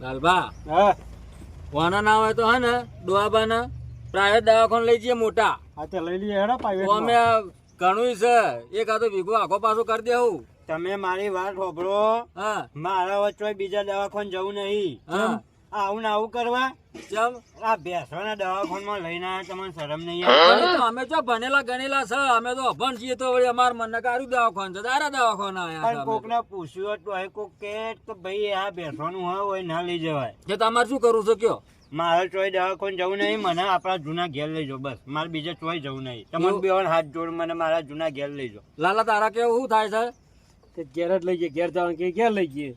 લાલબા હા. વાના ના હોય તો હે ને ડોહાબાના પ્રાઇવેટ દવાખાને લઈ જઈએ મોટા. હા તે લઈ લઈએ હેડા તો અમે પ્રાઇવેટ ઘણું છે. એક આ તો ભીગો આખો પાછો કરી દેવું તમે મારી વાત સાંભળો. હા. મારા વચ્ચે બીજા દવાખાને જવું નહીં. હા. આવું ને આવું કરવા. જમ આ ભેંસોના દવાખાનામાં લઈને આવ્યા તમને શરમ નહીં આવે? તો અમે તો ભણેલા ગણેલા છે. અમે તો અભણ છીએ તો વળી અમાર મન કારું દવાખાન છે. તારા દવાખાના આવ્યા પણ છે કોક ને પૂછ્યું હતું અહીં કોક કે તો ભાઈ આ ભેંસોનું હોય હોય ના લઈ જવાય. જે તમારે શું કરવું છે કયો? મારે ચોય દવાખાન જવું નહીં મને આપણા જૂના ઘેર લઈ જાઓ બસ. મારે બીજે ચોય જવું નહીં. તમને બે હાથ જોડ મને મારા જૂના ઘેર લઈ જાઓ. લાલા તારા કેવું શું થાય છે? ઘેર જ લઈ જઈએ ઘેર જવાનું કે ઘેર લઈ જઈએ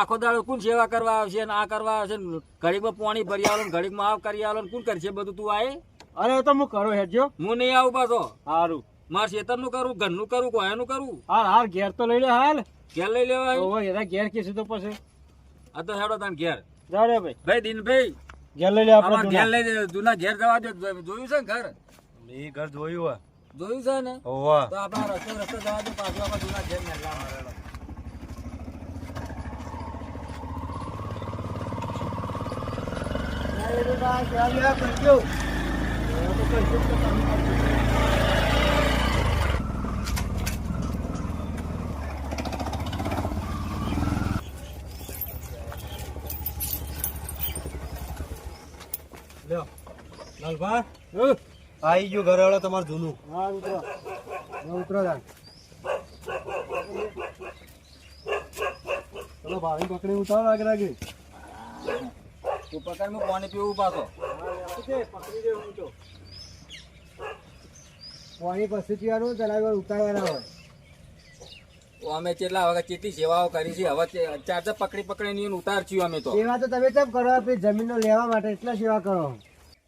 આખો દાડો કોણ સેવા કરવા આવશે ને આ કરવા આવશે ને? ઘડીકમાં પાણી ભરી આલો ને ઘડીકમાં આવ કરી આલો ને કોણ કરશે બધું તું આય? અરે તો હું કરો હેડજો હું નહીં આવું પાછો. સારું માર ખેતરનું કરું ઘરનું કરું કોયાનું કરું? હાલ હાલ ઘેર તો લઈ લે હાલ. ઘેર લઈ લેવા ઓહો એના ઘેર કીધું તો પછી? આ તો હેડો તાન ઘેર. જાડે ભાઈ. ભાઈ દિનભાઈ. ઘેર લઈ લે આપણે ઘેર લઈ જૂના ઘેર જવા દે જોયું છે ને ઘર? એ ઘર જોયું જોયું છે ને? ઓહો. તો આપણા રસ્તે રસ્તે જવા દે પાછું આપણે જૂના ઘેર મેળવા માંડેલો. લ્યો. લાલભા? આવી ગયું ઘરે વાળો તમારું જૂનું. હા ઉતરો. ઉતરો જાન ચલો ભાઈ પકડી ઉતારો લાગે લાગે તું પકડ હું પાણી પીવું પાછો. પકડી દે હું તો. પાણી પછી પીવાનું ચલાવવાનું ઉતારવાના હોય. અમે કેટલા વખત કેટલી સેવાઓ કરી છે? હવે ચાર ચાર પકડી પકડી ને ઉતાર છીએ અમે તો. સેવા તો તમે કેમ કરો? આપણી જમીનો લેવા માટે એટલા સેવા કરો.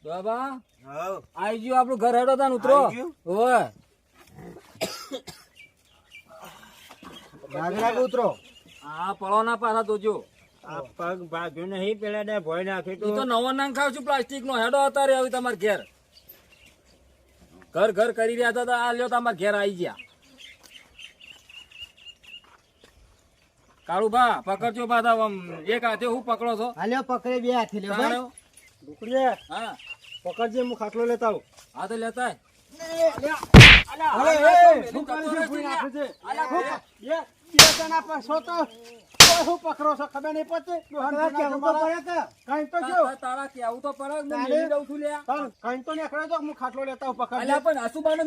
બાબા આઈ ગયો આપણું ઘર હેડો તા ઉતરો? ઓય નાગરાગ ઉતરો. આ પળો ના પાછા જોજો આ પગ ભાગ્યો નહીં પેલા ને ભોય નાખે તો. નવો નાંગ ખાવ છું પ્લાસ્ટિક નો હેડો અત્યારે આવી તમારે ઘેર. ઘર ઘર કરી રહ્યા હતા આ લ્યો તમારે ઘેર આવી ગયા. કાળુ ભા પકડજો પાછા એક હાથે હું પકડો છો. હાલ્યો પકડે બે હાથે લ્યો હા. પકડજે હું ખાટલો લેતા આવું. હા તો લેતા આય. અરે, એ, શું કરું છું? ફૂઈ નાખું છે. બે બે જણા પાછો તો કોઈ શું પકડો છો? ખબર નહીં પડતી? કાંઈ તો જો તા- તારા કેવું તો પડે? હું તારે? મેલી દઉં છું લ્યા. તાર કાંઈ તો નીકળે તો હું ખાટલો લેતા આવું પકડજે. અલ્યા પણ આસુબાનો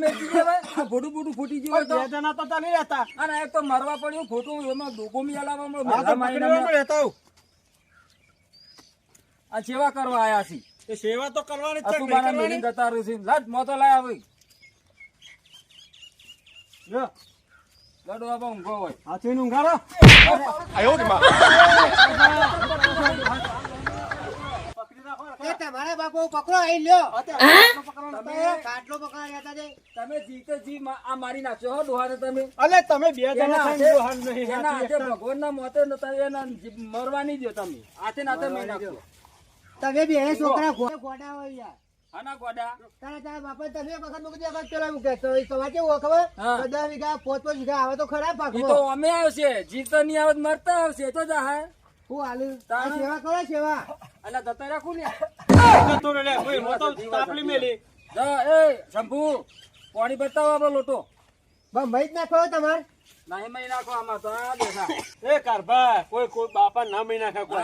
ફૂટી ગયું બે જણા તો ચાલી રહેતા. અને એક તો મરવા પડ્યું ખોટું એમાં ડોકોમી હલાવવા લેતા આ જેવા કરવા આયા છી એ સેવા તો કરવાની છે, નહીં કરવાની? જતા રહ્યું છે લાટ મોતો લાય આવી. લ્યો, લડો આબા ઊંઘો હોય. હાથીને ઊંઘાડો. પકડી રાખો, એ તમારા બાપુ પકડો અહીં લ્યો. હતા. તમે જીતે જી આ મારી નાખ્યો હો ડોહાને તમે. અલે તમે બે જણા હાથે- દોહાન નહીં એના હાથી હાથે ભગવાનના મોતે નતા એના જી- મરવા દ્યો તમે. હાથે નાતે મેં નાખ્યો તમે બે છોકરા ગોડા હોય યાર. આના ગોડા? તારા તારા બાપા તમે એક વખત મૂકી દે, વખત પેલા મૂકે. તો એ તમારે કેવું ખબર? બધા વીઘા પોત પોત વીઘા આવે તો ખરા ઈ તો અમે આવશે. જીતો નહીં આવે મરતા આવશે. તો જાહે. હું હાલું તારા- સેવા કરો સેવા. અલા દત્તા રાખું ને? જતો રહે કોઈ મોટો તાપલી મેલી. જા, એ શંભુ પાણી બતાવો આપણો લોટો. જ નાખો તમારે. નહીં નાખો આમાં તો આ દેખા એ કારભા, કોઈ કોઈ બાપા ના મહી નાખે કોઈ.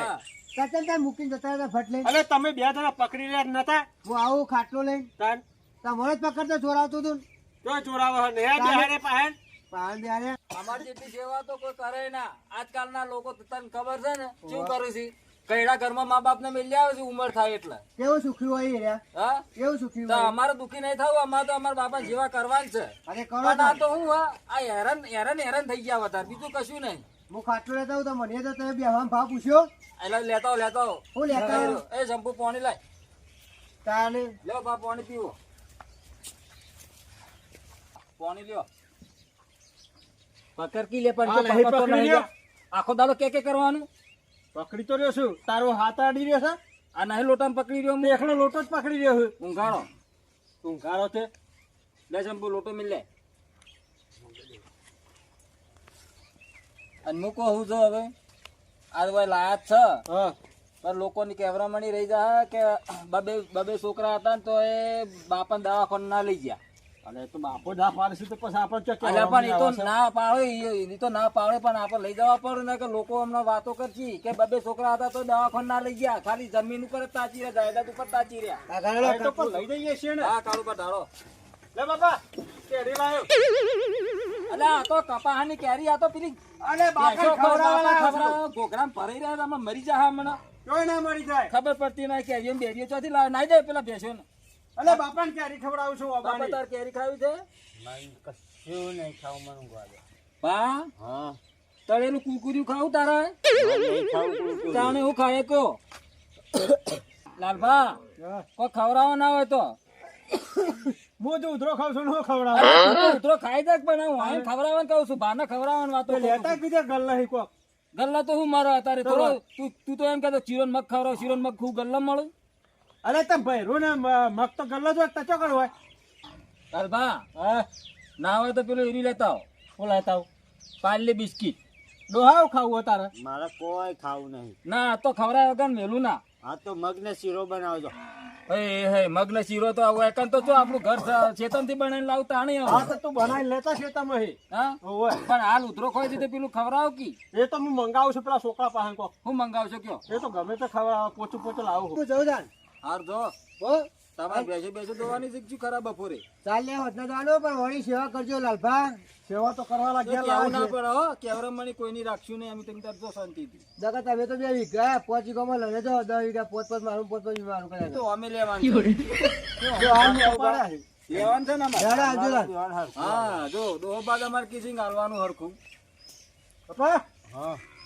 હા. તાર મૂકીને જતા હતા ફટ લઈને. અલે તમે બે જણા પકડી રહ્યા નતા? હું આવું ખાટલો લઈને. તાન. તમારે જ પકડતો જોરાવતું હતું ને. જો ને હે બેહાડે પાહેન પાન બિહારે. અમારી જેટલી સેવા તો કોઈ કરે ના. આજકાલના લોકો તને ખબર છે ને? શું કરું છે? કઈડા ઘરમાં મા બાપ ને મિલી આવે છે ઉંમર થાય એટલે. કેવું સુખી હોય હા? કેવું સુખી હોય? અમારે દુખી નહીં થવું અમારે તો અમારા બાપા જેવા કરવાનું છે. અરે કરો આ તો હું આ હેરાન હેરાન હેરાન થઈ ગયા વધારે. બીજું કશું નહીં. હું ખાટલો લેતા હું તો મને તો તમે બેહવા ભાવ પૂછ્યો? એટલે લેતા આવો, લેતા આવો. હું લેતા આવું? એ શંભુ પાણી લાય. તાને? લ્યો બા પાણી પીવો. પાણી લ્યો. પકડ કી લે પણ હા, જો પકડી લ્યો. આખો દાડો કે કે કરવાનું? પકડી તો રહ્યો છું. તારો હાથ આડી રહ્યો છે. આ નહીં લોટામાં પકડી રહ્યો મેં એકલો લોટો જ પકડી રહ્યો છું. ઊંઘાડો. ઊંઘાડો છે. લે શંભુ લોટો મિલ લે. અને મૂકો હું જો હવે આ તો ભાઈ લાયા છે. પણ લોકોની કહેવરામણી રહી જાય કે બબે બબે છોકરા હતા ને તો એ બાપાને દવાખાને ના લઈ ગયા. અને તો બાપો ના પાડશે તો પછી આપણે અલ્યા પણ એ તો ના પાડે ઈ- ઈ તો ના પાડે પણ આપણે લઈ જવા પડે ને કે લોકો હમણાં વાતો કરશી કે બબે છોકરા હતા તો દવાખાને ના લઈ ગયા ખાલી જમીન ઉપર તાચી રહ્યા જાયદાદ ઉપર તાચી રહ્યા. લઈ જઈએ છીએ ને. હા કાળુ પર ધારો લે બાપા કેરી લાયો. અલ્યા આ તો કપાહાની કેરી આ તો પેલી અરે બાપા ખવડાવવાના છો. ખવડાવવા ભરાઈ રહ્યા હતા, મરી જા હમણાં. કોઈ ના મરી જાય. ખબર પડતી ના કેરી ને બેરીઓ ચોથી લાવ. નાઈ દે પેલા બેસો ને અલે બાપાને કેરી ખવડાવું છું બાપા. તાર કેરી ખાવી છે? કશું નહીં ખાવ મને ગોળે. બા? હા. તળેલું કુકુરિયું ખાવું તારે? નહીં. તાણે હું ખાય કો લાલભા કોઈ ખવડાવવા ના હોય તો. હું તો ખાઉં છું ને હું? ખવડાવું ઉતરો ખાઈ દે પણ હું આઈને ખવડાવવાનું કહું છું બાને ખવડાવવાનું વાતો. લેતા કીધે ગલ્લા હી કોક. ગલ્લા તો હું મારો અત્યારે થોડો તું તું તો એમ કહેતો ચીરો મગ ખવડાવ ચીરો મગ ખુ ગલ્લા મળું? અરે તમે ભૈરું ને મગ તો ગલ્લો જ હોય તચો કર હોય? હા. ના હોય તો પેલું એરી લેતા આવો. હું લેતા આવું? પાર્લે બિસ્કિટ. ડોહાવ ખાવું તારે મારે કોઈ ખાવું નહીં. ના તો ખવડાવે વગર મેલું ના. આ તો મગને શીરો બનાવજો. હે હે મગને શીરો તો આવો એકન તો જો આપણું ઘર ચેતનથી બનાવીને લાવતા આણી હા તો તું બનાવી લેતા છે તમે હી. હા? ઓય પણ હાલ ઉતરો ખોઈ દીધે પેલું ખવડાવ કી? એ તો હું મંગાવું છું પેલા છોકરા પાસે કો હું મંગાવશો કયો? એ તો ગમે તે ખવડાવ પોચું પોચું લાવું. તું જવું જાન. હાર જો. હો. તમારે બેસો બેસો દોવાની શીખશું ખરા બપોરે. ચાલ લે હોત ના પણ વળી સેવા કરજો લાલભા. સેવા તો કરવા લાગ્યા ના લાવે પડે હો કેવરમ કોઈની રાખશું નહીં એમ તમે તાર શાંતિથી. નકર તમે તો બે વીઘા પાંચ વીઘામાં લઈને જાઓ દસ વીઘા પોત પોત મારું પોત પોત મારું કરે તો અમે લેવાનું. લેવાનું છે. ને. હા જો બાદ અમારે કિસિંગ હાલવાનું હરખું. હા.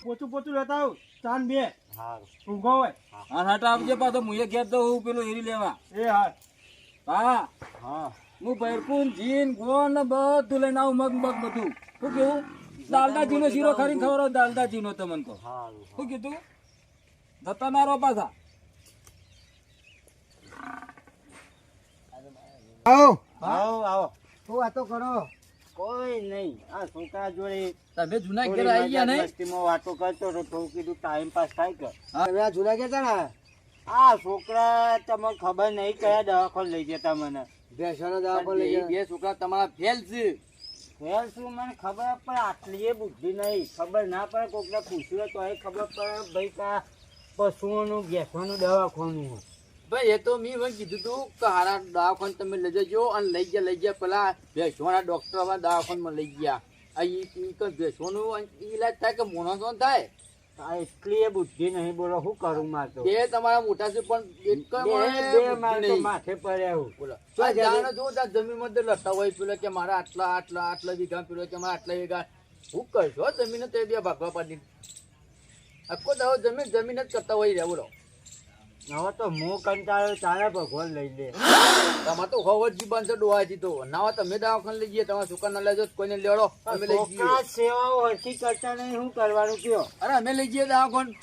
પોચું પોચું લેતા આવું. ચાંદ બે. હા ઊંઘો હોય હા. હાટા આવજે પાછો મુએ ઘેર તો હું પેલું હેરી લેવા. એ હા હા. હા. હું ભૈરકુન જીન ગોળ બધું લઈને આવું મગ મગ બધું. શું કેવું દાલદા નો શીરો ખાલી ખબર દાલદા નો તમને તો સારું શું કીધું? જતા ના રો પાછા. આવો. આવો આવો. શું વાતો કરો. કોઈ નહીં. આ છોકરા જોડે તમે જૂના ઘેર આવી ગયા નહીં? મસ્તીમાં વાતો કરતો તો થોડું કીધું ટાઈમ પાસ થાય કે. હવે આ જૂના ગયા ને આ છોકરા તમને ખબર નહીં કયા દવાખાને લઈ ગયા મને. ભેંસોનો દવાખાનો લઈ ગયા. બે છોકરા તમારા ફેલ છે ફેલ શું મને ખબર પણ આટલી એ બુદ્ધિ નહીં. ખબર ના પડે કોકને પૂછ્યું તો એ ખબર પડે ભાઈ કા પશુઓનું ભેંસોનું દવાખાનું હોય. ભાઈ એ તો મેં મને કીધું તું કે હારા દવાખાને તમે લઈ જજો અને લઈ ગયા લઈ ગયા. પેલા ભેંસોના ડોક્ટર અમારા દવાખાનમાં લઈ ગયા. આ ઈ તો ભેંસોનું ઈલાજ થાય કે મોણસો થાય? એટલી એ બુદ્ધિ નહીં બોલો શું કરું માર તો? બે તમારા મોટા છે પણ એક બે. માથે પડ્યા હું. બોલો. જાણે જો ત્યાં જમીન તો લડતા હોય પેલો કે મારા આટલા આટલા આટલા વીઘા પેલો કે મારા આટલા વીઘા. હું કરશો? જમીન તે બે ભાગવા પાડી આખો દાવો જમીન જમીન જ કરતા હોય રહ્યા બોલો. હવે તો હું કંટાળ્યો તારે ભગવાન લઈ લે. તમારે તો હોવર જીવન છે ડોહાજી તો. ના હોય તમે દવાખાને લઈ જઈએ તમારા છોકરા ના લેજો કોઈને લેડો અમે લઈ જઈએ. સેવાઓ હરખી કરતા નહીં શું કરવાનું કયો? અરે અમે લઈ જઈએ દવાખાન.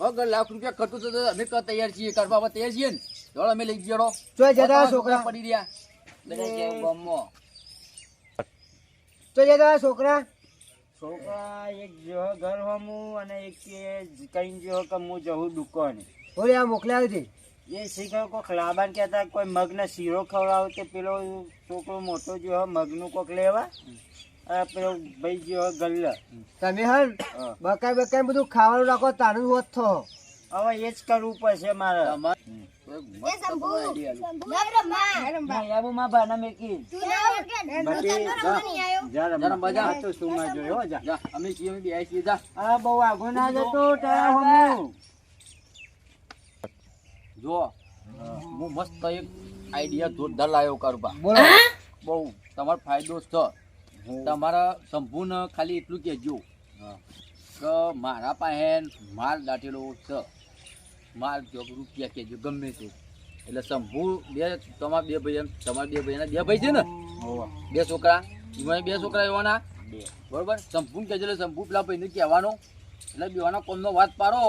અગર લાખ રૂપિયા ખર્ચો તો અમે ક- તૈયાર છીએ કરવા માટે તૈયાર છીએ ને. ચાલો અમે લઈ જઈએ જો જતા છોકરા પડી રહ્યા. બધા કે ગામમાં. તો જતા છોકરા. છોકરા એક જેવો ઘર હમું અને એક કે કઈ જેવો કે હું જવું દુકાને. ઓલી આ મોકલાવી હતી. એ શીખર કોક લાબાન કહેતા કોઈ મગને શીરો ખવડાવો કે પેલો છોકરો મોટો જેવો મગનું કોક લેવા? આ પેલો ભાઈ જેવો ગલ્લ. તમે હન બકાઈ બકાઈ બધું ખાવાનું રાખો તારું હોત થો હવે એ જ કરવું પડશે મારે. હું જા. હો, જા જા, અમે જા. બહુ આગો ના જતો જો હું મસ્ત એક આઈડિયા જોરદાર લાવ્યો કારુબા બોલો. બહુ. તમારો ફાયદો છે. તમારા સંપૂર્ણ ખાલી એટલું કહેજો કે મારા પાસે માલ દાટેલો છે. માલ જો રૂપિયા કહેજો ગમે તે. એટલે શંભુ બે તમારા બે ભાઈ એમ તમારા બે ભાઈ બે ભાઈ છે ને? બે છોકરા. એમાં બે છોકરા એવાના? બે. બરોબર? સંપૂર્ણ કહેજો એટલે શંભુ પેલા ભાઈને કહેવાનો. એટલે બેવાનો કોમનો વાત પાડો.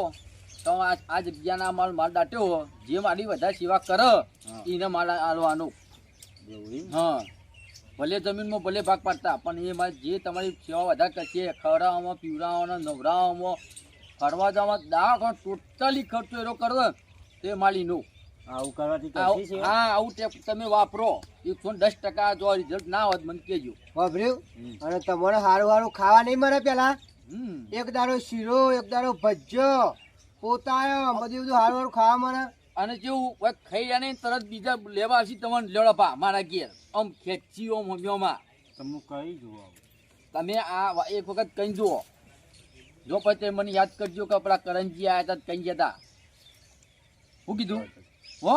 તો આ આ જગ્યાના માલ માલ દાટ્યો જે મારી બધા સેવા કરે એને માલ આલવાનો. હા. ભલે જમીનમાં ભલે ભાગ પાડતા પણ એ મારે જે તમારી સેવા વધારે કરશે ખવડાવવામાં પીવડાવવામાં નવડાવવામાં ફરવા જવામાં દવાખાનો ટોટલી ખર્ચો એનો કરો તે માલી નો આવું કરવાથી હા આવું ટેપ તમે વાપરો. એકસો દસ ટકા જો રિઝલ્ટ ના હોત મને કહેજો. વાપર્યું? અને તમારે સારું સારું ખાવા નહીં મળે પેલા? એક દારો શીરો એક દાડો ભજ્યો પોતાયો બધું બધું ખાવા મળે. અને જેવું ખાઈ જાય ને તરત બીજા લેવા આવશે તમને લેડપા મારા ઘેર. આમ ખેંચી ઓમ હોમ્યોમાં તમે કઈ જુઓ તમે આ એક વખત કઈ જુઓ. જો પછી મને યાદ કરજો કે આપણા કરણજી આયા હતા કઈ ગયા હતા. શું કીધું? હો?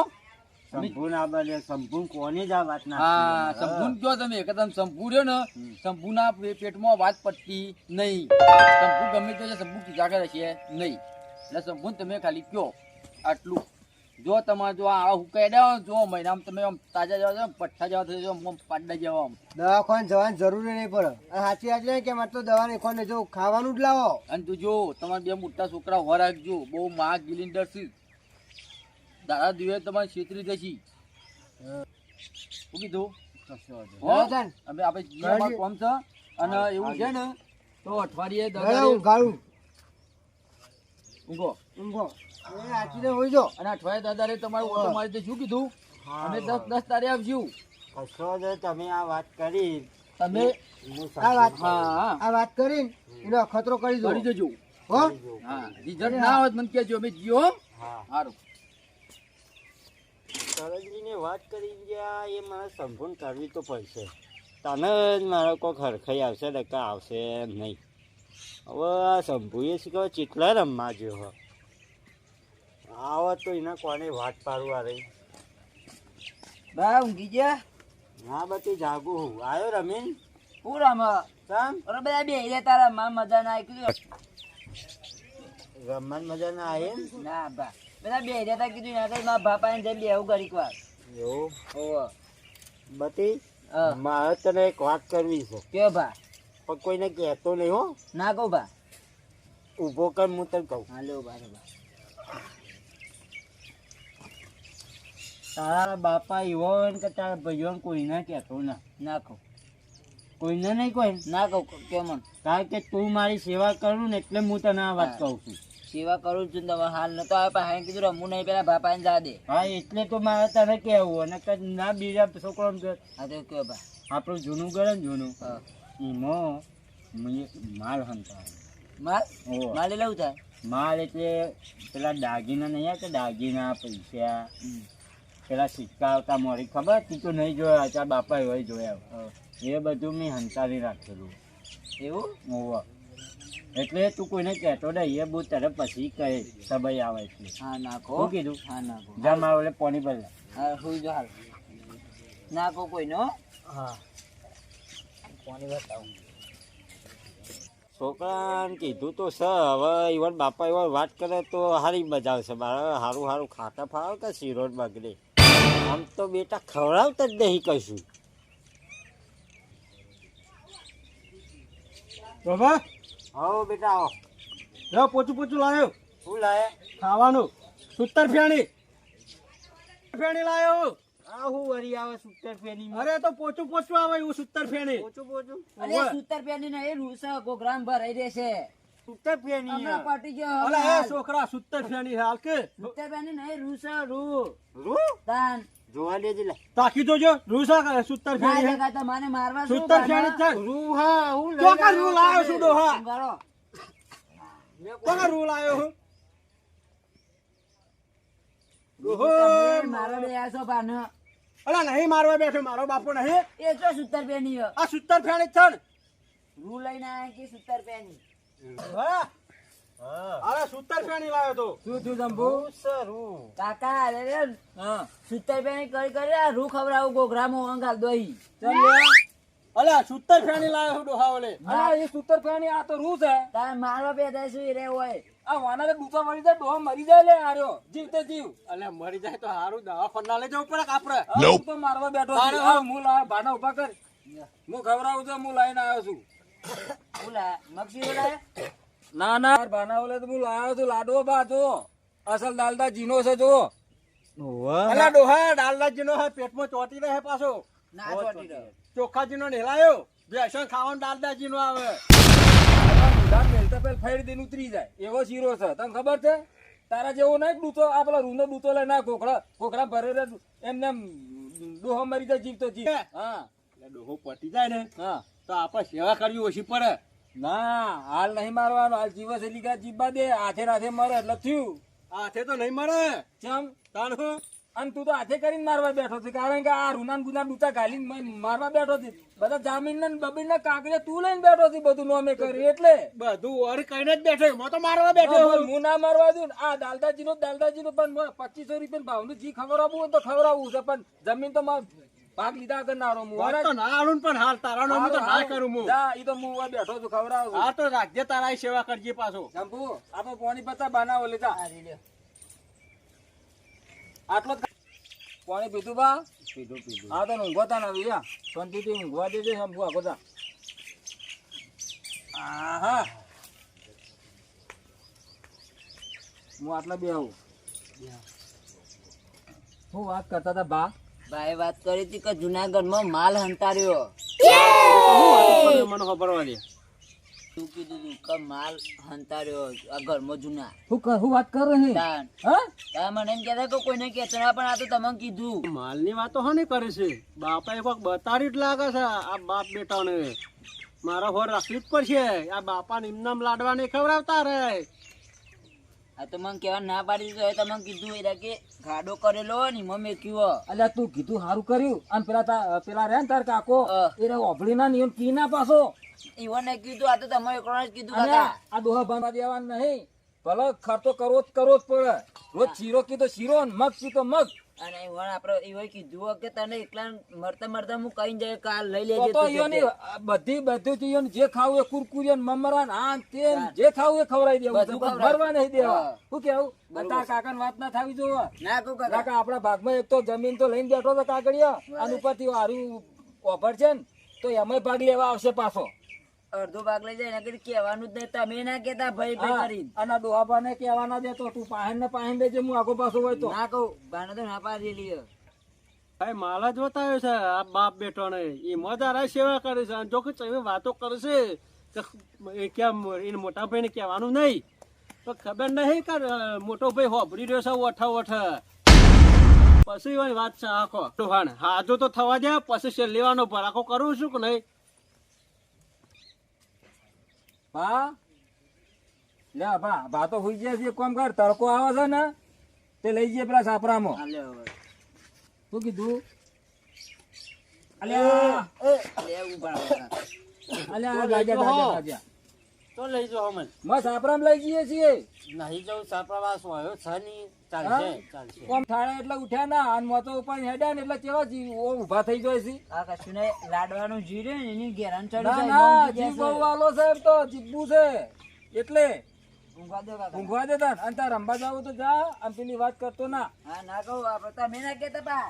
સંપૂર્ણ આ બાજુ સંપૂર્ણ જ આ વાત ના હા સંપૂર્ણ કયો તમે? કે તમે સંપૂ રહ્યો ને હમ. પેટમાં વાત પડતી નહીં. સંપૂ ગમે તે છે, જાગે કીધા કરે છે નહીં. એટલે સંપૂર્ણ તમે ખાલી કયો આટલું. જો તમારે જો આ હુકાઈ દેવા જો મહિનામાં તમે આમ તાજા જવા જાવ પઠ્ઠા જવા થઈ જાવ પાડા જવા આમ. દવાખાને જવાની જરૂરી નહીં પડે. અને સાચી વાત નહીં કે મારે તો દવા નહીં ખોને જો ખાવાનું જ લાવો. અને તું જો તમારા બે મોટા છોકરા હોર રાખજો બહુ માં ગિલિન્ડર છે દાદા દિવસે તમારે છેતરી જશી. શું કીધું? હો? અમે આપણે કોમ છે અને એવું છે ને તો અઠવાડિયે. ઊંઘો. ઊંઘો. એ સાચીને હોઈ જો અને અઠવાડિયે દાદારે તમારું ઓટો મારી દે શું કીધું? અમે દસ દસ તારે આવશું. કશો જ તમે આ વાત કરી. તમે આ વાત હા આ વાત કરીને એનો અખતરો કરી દો કરી દેજો. હો? હા રિઝલ્ટ ના હોય તો મને કહેજો અમે જીઓ હા. સારું સરંજીને વાત કરી ગયા એ મારે સંપૂર્ણ કરવી તો પડશે. તને જ મારો કોઈ હરખાઈ આવશે ને કાં આવશે નહીં. હવે શંભુએ શીખવા ચેટલા રમવા જેવો. આવત આવો તો એના કોને વાત પાડવા આ રહી? બા ઊંઘી ગયા? હા બધી જાગુ હું. આવ્યો રમીન? પૂરામાં ચામ અરે બધા બે રહ્યા તારા માં મજા ના આવી. કીધું રમવાની મજા ના આવી ના બા. બધા બે રહ્યા તા. કીધું ના કઈ મારા બાપા ને જઈ બેવું ઘડીક વાર. એવું? બધી મારે તને એક વાત કરવી છે. કે બા? પણ કોઈને કહેતો નહીં હો. ના કહું બા. ઊભો કર હું તને કહું. હાલો બા. તારા બાપા એવો હોય કે તારા ભાઈઓને કોઈને કહેતો ના ના કહું. કોઈને નહીં કોઈ? ના કહું કે મન. કારણ કે તું મારી સેવા કરું ને એટલે હું તને આ વાત કહું છું. સેવા કરું છું તમે હાલ નતો આવે પણ હાઈ કીધું રમવું નહીં પેલા બાપા ને જા દે. હા એટલે તો મારે તને કહેવું અને ના બીજા છોકરો હા તો કયો ભાઈ આપણું જૂનું ઘર ને જૂનું. હા. એમાં મેં માલ હંતા. માલ? માલ લઉં થાય? માલ એટલે પેલા દાગીના નહીં આવતા દાગીના પૈસા પેલા સિક્કા આવતા મોડી ખબર? તું તો નહીં જોયા હતા બાપા હોય જોયા. એ બધું મેં હંતાવી રાખેલું. એવું? ઓવા એટલે તું કોઈને કહેતો નહીં એ બહુ તરફ પછી કહે સભાઈ આવે છે. હા ના કહો શું કીધું? હા ના કહો જા મારો એટલે પોની પર જા. હા હુઈ જો હાલ. ના કોઈનો. કોઈ હા છોકરાને કીધું તો છે હવે ઈવન બાપા ઈવન વાત કરે તો સારી મજા આવશે મારે સારું સારું ખાતા ફાવે કે શીરો જ બગડે? આમ તો બેટા ખવડાવતા જ નહીં કશું. બાબા? હો બેટા આવો. લો પોચું પોચું લાવ્યો શું લાયા? ખાવાનું. સુતર ફેણી. ફેણી લાવ્યો આ હું વરી આવે સુતર ફેની અરે તો પોચું પોચું આવે એવું સુતર ફેની પોચું પોચું. અરે સુતર ફેની ને એ રૂસા ગોગ્રામ ભરાઈ રહેશે સુતર ફેની હમણાં પાટી ગયો અલે એ છોકરા સુતર ફેની હાલ કે. સુતર ફેની ને એ રૂસા રૂ રૂ તાન. જોવા લેજે લે. તાકી જોજો રૂસા કરે સુતર ફેની હે જગા તો મને મારવા શું સુતર ફેની છે રૂ હા હું ચોકા આવ્યો રૂ લાવ્યો તને. છું ડોહા ઉંગારો. કા રૂ લાયો હું ઓહો. મારા બે આસો બાનો. અલા નહીં મારવા બેઠો મારો બાપો નહીં. એ તો સૂતર પેની હે. આ સુતર ફેણી છે ને. રૂ લઈને આયા કે સૂતર પેની અરે સુતર ફેણી લાવ્યો તો. શું તું જંબુ રૂ છે કાકા અરે રે સૂતર પેની કરી કરી આ રૂ ખવડાવું ગોગરામાં અંગાલ દોઈ અલા સુતર ફેણી લાવ્યો છું ડોહા ઓલે હા, એ સુતર ફેણી આ તો રૂ છે. તારે મારવા બે થાય શું રે હોય. આ વાના ડૂચા મરી જાય ડોહા મરી જાય લે આર્યો જીવતે જીવ. અલે મરી જાય તો હારું દવાખાના લઈ જવું પડે આપણે? હું તો મારવા બેઠો છું. હા હું લાવ ભાના ઊભા કર. હું ખવરાવું છું હું લઈને આવ્યો છું. બોલા મગસી બોલાય ના ના. ભાના ઓલે તો હું લાવ્યો છું લાડવો બા જો. અસલ દાલદા જીનો છે જો. અલા ડોહા દાલદા જીનો હે પેટમાં ચોટી રહે પાછો. ના ચોટી રહે ચોખ્ખા જીનો નેલાયો. ભેંસો ખાવાનું દાદાજી નું આવે મેલતા પેલ ફેરી દઈને ઉતરી જાય. એવો શીરો છે. તને ખબર છે? તારા જેવો નહીં ડૂચો આ પેલા રૂનો લઈને આ કોકડા કોકડા ભરે એમને એમ ડોહો મરી જાય જીવતો જીવ. હા? એટલે ડોહો પટી જાય ને હા. તો આપણે સેવા કરવી ઓછી પડે. ના હાલ નહીં મારવાનો. હાલ જીવસ છે કા જીવવા દે હાથે નાથે મરે એટલે થયું. હાથે તો નહીં મળે ચમ? હું અને તું તો હાથે કરીને મારવા બેઠો છે કારણ કે આ રૂના ગુના ડૂતા ગાલીને મારવા બેઠો છે. બધા જામીન ને બબીન ને કાગળે તું લઈને બેઠો છે બધું નોમે કરી એટલે? બધું ઓર કઈને જ બેઠો હું તો મારવા બેઠો હું ના મારવા દઉં આ દાલદાજી નો દાલદાજી નો પણ પચીસો રૂપિયા ભાવનું જી ખબર આપવું હોય તો ખવડાવવું છે પણ જમીન તો માર ભાગ લીધા કરનારો હું તો ના આણું પણ હાલ તારાનો હું તો ના કરું હું. જા, ઈ તો હું હવે બેઠો છું ખવડાવું હા તો રાખજે તારા સેવા કરજે પાછો. શંભુ આપણે પોણી પતા બનાવો લેતા આટલો પાણી પીધું બા? પીધું પીધું હા તો ઊંઘો તા ના ભૈયા શાંતિથી ઊંઘવા દેજે શંભુ આખો તા આહા. હું આટલા બે આવું. શું વાત કરતા હતા બા? ભાઈ વાત કરી હતી કે જુનાગઢમાં માલ હંતાર્યો. મને ખબર દે શું કીધું તું કે માલ હંતાર્યો આ ઘરમાં જૂના. હું કર વાત કર રહી હા? મને એમ કહેતા કે કોઈને કહેતો ના પણ આ તો તમે કીધું. માલની વાતો હને કરે છે? બાપા કોક બતાડી જ લાગે છે આ બાપ બેટાને. મારા હોર રાખવી જ પડશે. આ બાપા નિમનામ લાડવા નહીં ખવડાવતા રે આ તો મને કહેવા ના પાડી દીધું તમે કીધું એ કે ગાડો કરેલો ને મમ્મી મેક્યો અલ્યા તું કીધું સારું કર્યું. અને પેલા તા- પેલા રે ને તાર કાકો એ ઓભળી ના નિયમ કી ના પાછો ઈવોને કીધું આ તો તમે એકલો જ કીધું કાકા. આ દોહા બાંધવા દેવાનું નહીં. ભલે ખર્ચો કરવો જ કરવો જ પડે. રોજ શીરો કીધો શીરો મગ કીધો મગ. અને ઈવોને આપણે ઈવોએ કીધું કે તને એકલા મરતા મરતા હું કઈ જાય કાલ લઈ લેજે તો ઈયોની બધી બધું જ જે ખાવું એ કુરકુરિયા ને મમરા ને આ તે જે ખાવું એ ખવડાવી દેવું. બધું ભરવા નહીં દેવા. શું કેવું? તારા કાકા વાત ના થવી જોવો ના કાકા. કાકા આપણા ભાગમાં એક તો જમીન તો લઈને બેઠો તો કાકડિયા અને ઉપરથી હારું ઓફર છે ને તો એમાંય ભાગ લેવા આવશે પાછો. અડધો ભાગ લઈ જાય એના કરી કહેવાનું જ નહીં. તમે ના કહેતા ભાઈ ભાઈ અને કરીને. ને કહેવા ના દેતો તું પાહેન ને પાહેન દેજે હું આગો પાછો હોય તો. ના કહું બાને તો ના પાડી લ્યો ભાઈ માલ જ બતાવ્યો છે આ બાપ બેઠો ને એ મજારા સેવા કરે છે. અને જો કે તમે વાતો કરશે કે એ કેમ એને મોટા ભાઈને કહેવાનું નહીં. તો ખબર નહીં કે મોટો ભાઈ હોભરી રહ્યો છે ઓઠા ઓઠા પછી વાત છે આખો. હા હાજો તો થવા દે પછી છે લેવાનો ભરાકો કરું છું કે નહીં? ભા લે ભા ભા તો હોઈ જાય છે કોમ કર તડકો આવે છે ને તે લઈ જઈએ પેલા સાપરામાં. હા, શું કીધું? અલ્યા. અલ્યા ગાજ્યા ગાજ્યા ગાજ્યા તો લઈ જાઓ અમે? માં સાપરામ લઈ જઈએ છીએ. નહીં જાઉં સાપરાવાસ આવ્યો? છે નહીં ચાલશે, ચાલશે. કોમ થાણે એટલે ઉઠ્યા ના અને મોતો ઉપર હેડ્યા ને એટલે કેવા જી ઓ ઊભા થઈ જાય છે. આ કશું ને લાડવાનું જીરે ને એની ઘેરાન ચડી ના જાય ના જીવ બહુ વાલો છે એમ તો જીબુ છે. એટલે ઊંઘવા દો ઊંઘવા દેતા. અને તાર રંબા જાવ તો જા અને પેલી વાત કરતો ના. હા ના કહું આપણે તમે ના કેતા પા